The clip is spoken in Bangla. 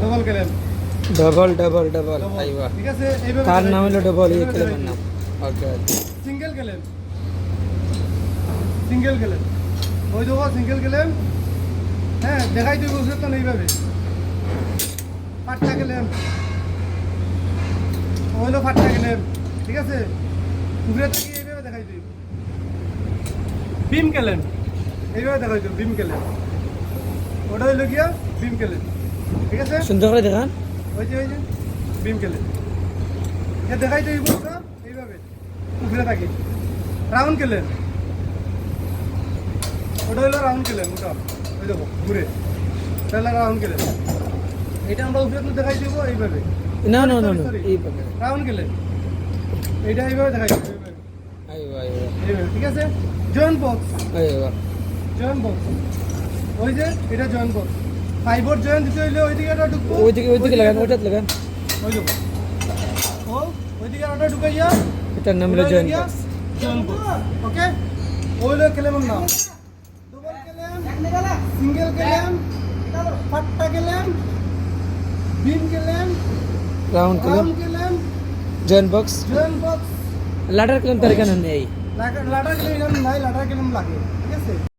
ডবল ডবল ডবল Double, আইবা ঠিক আছে এইভাবে তার নাম। হলো ডবল এই ক্লেমের নাম। ওকে সিঙ্গেল গেলেন সিঙ্গেল গেলেন ওই দেখো সিঙ্গেল গেলেন হ্যাঁ দেখাই তুই বুঝলে তো এইভাবে। ফাটটা গেলেন ওইলো ফাটটা গেলেন ঠিক আছে? ঘুরে থাকি এইভাবে দেখাই তুই বিম গেলেন এইভাবে দেখাই তুই বিম গেলেন ওটা হইল গিয়া বিম গেলেন ঠিক আছে? সুন্দর করে দেখান। ওই যে ওই যে বিম কেলে দেখাই তো এইভাবে। ঘুরে থাকি। রাউন্ড কেলেন ওটা হলো রাউন্ড কেলেন ওটা ওই দেখো ঘুরে। তাহলে রাউন্ড কেলেন এটা আমরা উপরে দেখাই দেবো এইভাবে। না না না রাউন্ড কেলেন দেখাই দেবো ঠিক আছে? Joint box. Joint box. ওই যে এটা জয়েন্ট বক্স। ফাইবার জয়েন্ট দিতে হইলে ওইদিকে একটা ঢুকবো। ওইদিকে ওইদিকে লাগান ওইটাতে লাগান। ওই দেখো ও ওইদিকে ওটা ঢুকাইয়া এটার নাম হলো জয়েন্ট বক্স ওকে? ওইলো কেলেমের নাম ডবল কেলেম সিঙ্গেল কেলেম পাট্টা কেলেম বিম কেলেম রাউন্ড কেলেম জয়েন্ট বক্স জয়েন্ট বক্স লাটার ক্লেম তার এখানে নেই। লাটার কেলেম নাই লাটার কেলেম লাগে ঠিক আছে?